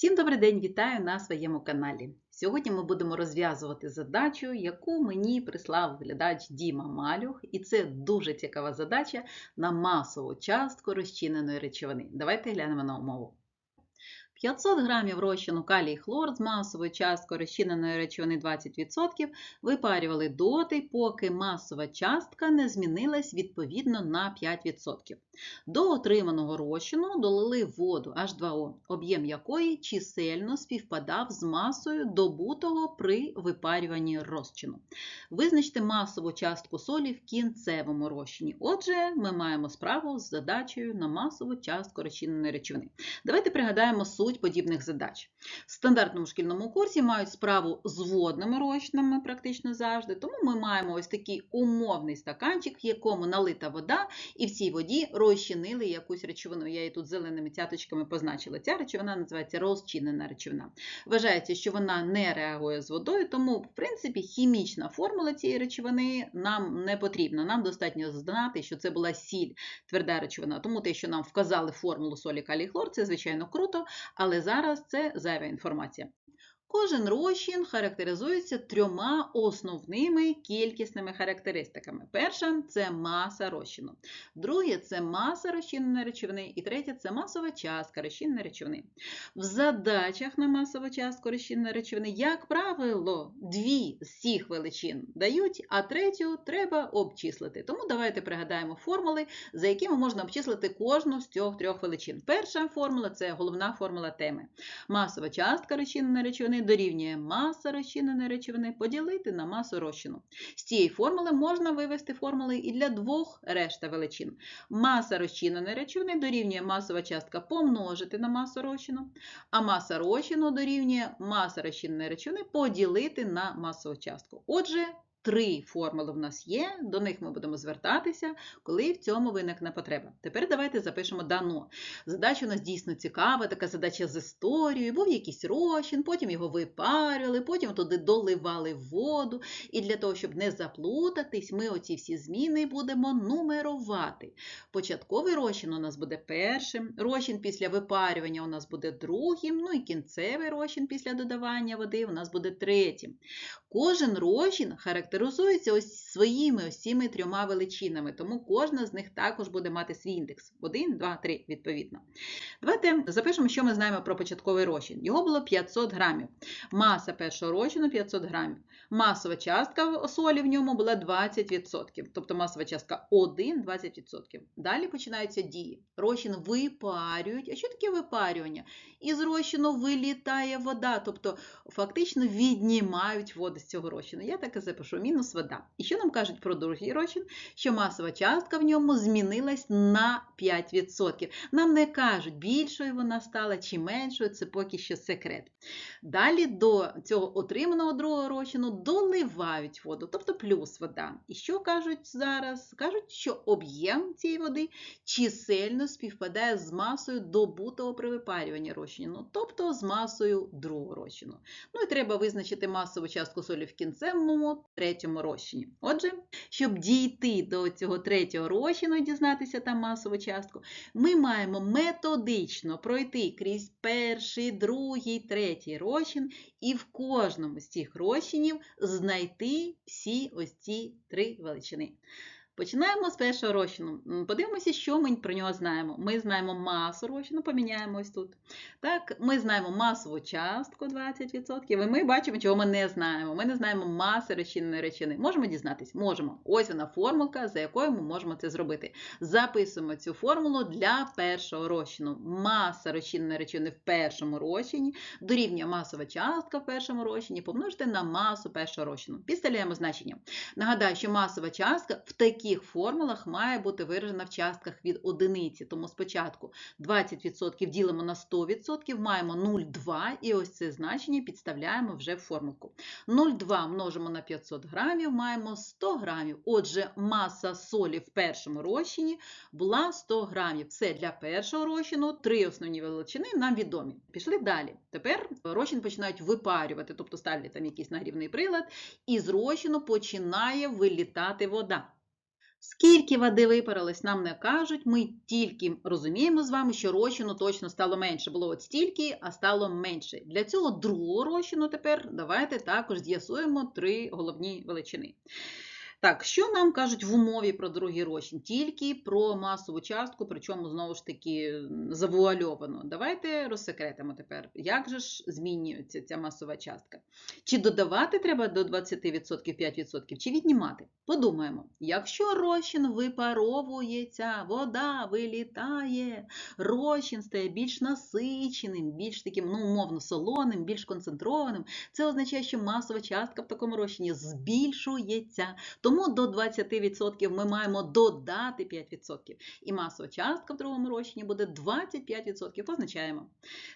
Всім добрий день, вітаю на своєму каналі. Сьогодні ми будемо розв'язувати задачу, яку мені прислав глядач Діма Малюх, і це дуже цікава задача на масову частку розчиненої речовини. Давайте глянемо на умову. 500 грамів розчину калій хлор з масовою часткою розчиненої речовини 20% випарювали доти, поки масова частка не змінилась відповідно на 5%. До отриманого розчину долили воду H2O, об'єм якої чисельно співпадав з масою добутого при випарюванні розчину. Визначте масову частку солі в кінцевому розчині. Отже, ми маємо справу з задачею на масову частку розчиненої речовини. Давайте пригадаємо суть подібних задач. В стандартному шкільному курсі мають справу з водними розчинами практично завжди, тому ми маємо ось такий умовний стаканчик, в якому налита вода, і в цій воді розчинили якусь речовину. Я її тут зеленими цяточками позначила. Ця речовина називається розчинена речовина. Вважається, що вона не реагує з водою, тому, в принципі, хімічна формула цієї речовини нам не потрібна. Нам достатньо знати, що це була сіль, тверда речовина. Тому те, що нам вказали формулу солі калій хлор, це звичайно круто, але зараз це зайва інформація. Кожен розчин характеризується трьома основними кількісними характеристиками. Перша це маса розчину. Друге це маса розчиненої речовини. І третє це масова частка розчиненої речовини. В задачах на масову частку розчиненої речовини, як правило, дві з цих величин дають, а третю треба обчислити. Тому давайте пригадаємо формули, за якими можна обчислити кожну з цих трьох величин. Перша формула це головна формула теми. Масова частка розчиненої речовини дорівнює маса розчиненої речовини поділити на масу розчину. З цієї формули можна вивести формули і для двох решта величин. Маса розчиненої речовини дорівнює масова частка помножити на масу розчину, а маса розчину дорівнює маса розчиненої речовини поділити на масову частку. Отже, Три формули в нас є, до них ми будемо звертатися, коли в цьому виникне потреба. Тепер давайте запишемо дано. Задача у нас дійсно цікава, така задача з історією. Був якийсь розчин, потім його випарювали, потім туди доливали воду. І для того, щоб не заплутатись, ми оці всі зміни будемо нумерувати. Початковий розчин у нас буде першим, розчин після випарювання у нас буде другим, ну і кінцевий розчин після додавання води у нас буде третім. Кожен розчин характеризується ось своїми ось трьома величинами, тому кожна з них також буде мати свій індекс. 1, 2, 3, відповідно. Давайте запишемо, що ми знаємо про початковий розчин. Його було 500 грамів. Маса першого розчину 500 грамів. Масова частка солі в ньому була 20%, тобто масова частка 1 20%. Далі починаються дії. Розчин випарюють. А що таке випарювання? Із розчину вилітає вода, тобто фактично віднімають воду з цього розчину. Я так і запишу мінус вода. І що нам кажуть про другий розчин? Що масова частка в ньому змінилась на 5%. Нам не кажуть, більшою вона стала чи меншою, це поки що секрет. Далі до цього отриманого другого розчину доливають воду, тобто плюс вода. І що кажуть зараз? Кажуть, що об'єм цієї води чисельно співпадає з масою добутого при випарюванні розчину, тобто з масою другого розчину. Ну і треба визначити масову частку солі в кінцевому третьому розчині. Отже, щоб дійти до цього третього розчину і дізнатися там масову частку, ми маємо методично пройти крізь перший, другий, третій розчин і в кожному з цих розчинів знайти всі ось ці три величини. Починаємо з першого розчину. Подивимося, що ми про нього знаємо. Ми знаємо масу розчину, поміняємо ось тут. Так, Ми знаємо масову частку 20%, і ми бачимо, чого ми не знаємо. Ми не знаємо маси розчиненої речини. Можемо дізнатися? Можемо. Ось вона формулка, за якою ми можемо це зробити. Записуємо цю формулу для першого розчину. Маса розчиненої речовини в першому розчині дорівнює масова частка в першому розчині, помножити на масу першого розчину. Підставляємо значення. Нагадаю, що масова частка в такій таких формулах має бути виражена в частках від одиниці. Тому спочатку 20% ділимо на 100%, маємо 0,2 і ось це значення підставляємо вже в формулку. 0,2 множимо на 500 грамів, маємо 100 грамів. Отже, маса солі в першому розчині була 100 грамів. Це для першого розчину, три основні величини нам відомі. Пішли далі. Тепер розчин починають випарювати, тобто ставлять там якийсь нагрівний прилад, і з розчину починає вилітати вода. Скільки води випарилось, нам не кажуть. Ми тільки розуміємо з вами, що розчину точно стало менше. Було от стільки, а стало менше. Для цього другого розчину тепер давайте також з'ясуємо три головні величини. Так, що нам кажуть в умові про другий розчин? Тільки про масову частку, причому знову ж таки завуальовано. Давайте розсекретимо тепер, як же ж змінюється ця масова частка. Чи додавати треба до 20% 5%, чи віднімати? Подумаємо, якщо розчин випаровується, вода вилітає, розчин стає більш насиченим, більш таким, ну, умовно, солоним, більш концентрованим, це означає, що масова частка в такому розчині збільшується. Тому до 20% ми маємо додати 5%. І масова частка в другому розчині буде 25%. Позначаємо.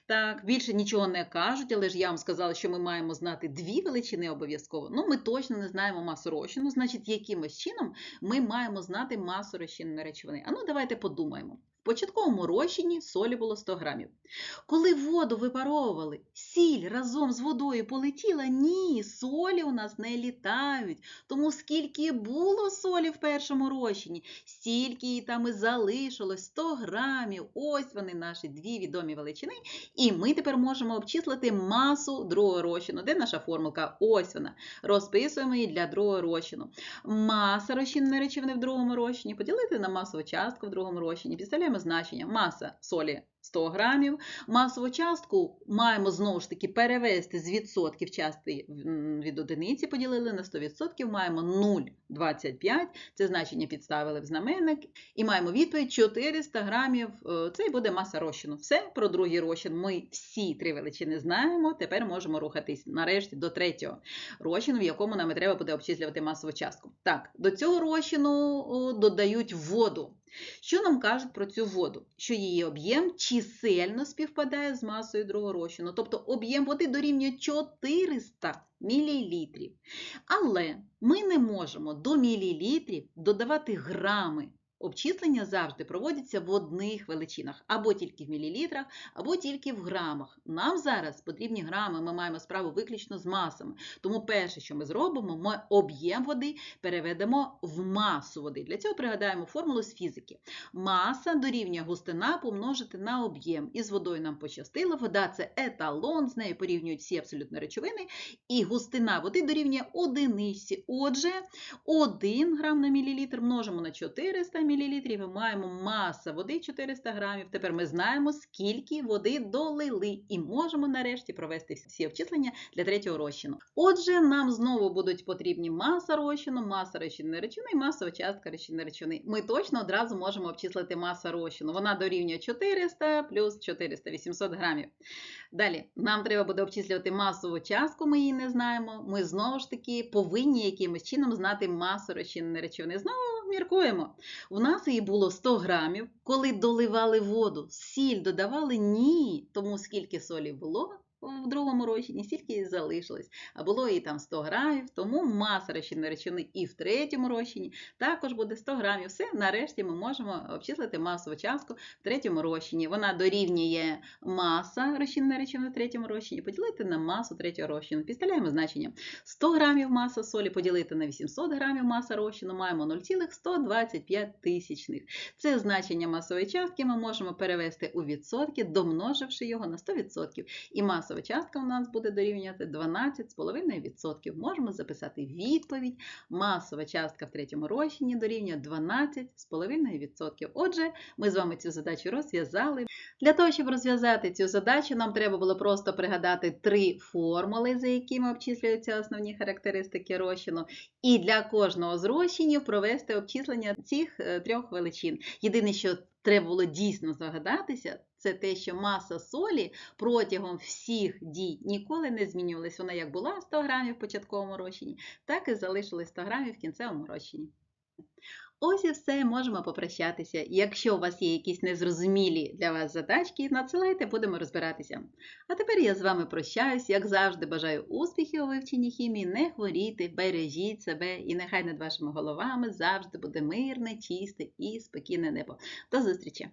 Так, більше нічого не кажуть, але ж я вам сказала, що ми маємо знати дві величини обов'язково. Ну, ми точно не знаємо масу розчину, значить, якимось чином ми маємо знати масу розчинної речовини. А ну, давайте подумаємо. Початковому розчині солі було 100 грамів. Коли воду випаровували, сіль разом з водою полетіла? Ні, солі у нас не літають. Тому скільки було солі в першому розчині, стільки її там і залишилось 100 грамів. Ось вони наші дві відомі величини. І ми тепер можемо обчислити масу другого розчину. Де наша формулка? Ось вона. Розписуємо її для другого розчину. Маса розчинної речовини в другому розчині поділити на масову частку в другому розчині. Підставляємо значення. Маса солі 100 грамів. Масову частку маємо знову ж таки перевести з відсотків частки від одиниці, поділили на 100%, маємо 0,25, це значення підставили в знаменник, і маємо відповідь 400 грамів, е, це і буде маса розчину. Все, про другий розчин ми всі три величини знаємо, тепер можемо рухатись нарешті до третього розчину, в якому нам треба буде обчислювати масову частку. Так, до цього розчину додають воду. Що нам кажуть про цю воду? Що її об'єм чисельно співпадає з масою другого розчину, тобто об'єм води дорівнює 400 мл. Але ми не можемо до мілілітрів додавати грами. Обчислення завжди проводяться в одних величинах, або тільки в мілілітрах, або тільки в грамах. Нам зараз потрібні грами, ми маємо справу виключно з масами. Тому перше, що ми зробимо, ми об'єм води переведемо в масу води. Для цього пригадаємо формулу з фізики. Маса дорівнює густина помножити на об'єм. І з водою нам пощастило. Вода це еталон, з нею порівнюють всі абсолютно речовини. І густина води дорівнює одиниці. Отже, 1 грам на мілілітр множимо на 400 мл мл ми маємо маса води 400 грамів. Тепер ми знаємо, скільки води долили, і можемо нарешті провести всі обчислення для третього розчину. Отже, нам знову будуть потрібні маса розчину, маса розчинної речовини і масова частка розчинної речовини. Ми точно одразу можемо обчислити масу розчину. Вона дорівнює 400 плюс 400 800 грамів. Далі, нам треба буде обчислювати масову частку, ми її не знаємо. Ми знову ж таки повинні якимось чином знати масу розчинної речовини. Знову міркуємо. У нас її було 100 грамів. Коли доливали воду, сіль додавали? Ні. Тому скільки солі було, в другому розчині, стільки залишилось. А було і там 100 грамів, тому маса розчинної речовини і в третьому розчині також буде 100 грамів. Все, нарешті ми можемо обчислити масову частку в третьому розчині. Вона дорівнює маса розчинної речовини в третьому розчині, поділити на масу третього розчину. Підставляємо значення. 100 грамів маса солі поділити на 800 грамів маса розчину, маємо 0,125 тисячних. Це значення масової частки ми можемо перевести у відсотки, домноживши його на 100%. І маса фінансова частка у нас буде дорівнювати 12,5%. Можемо записати відповідь. Масова частка в третьому розчині дорівнює 12,5%. Отже, ми з вами цю задачу розв'язали. Для того, щоб розв'язати цю задачу, нам треба було просто пригадати три формули, за якими обчислюються основні характеристики розчину. І для кожного з розчинів провести обчислення цих е, трьох величин. Єдине, що треба було дійсно загадатися, це те, що маса солі протягом всіх дій ніколи не змінювалась. Вона як була 100 грамів в початковому розчині, так і залишилась 100 грамів в кінцевому розчині. Ось і все, можемо попрощатися. Якщо у вас є якісь незрозумілі для вас задачки, надсилайте, будемо розбиратися. А тепер я з вами прощаюсь, як завжди, бажаю успіхів у вивченні хімії, не хворійте, бережіть себе і нехай над вашими головами завжди буде мирне, чисте і спокійне небо. До зустрічі!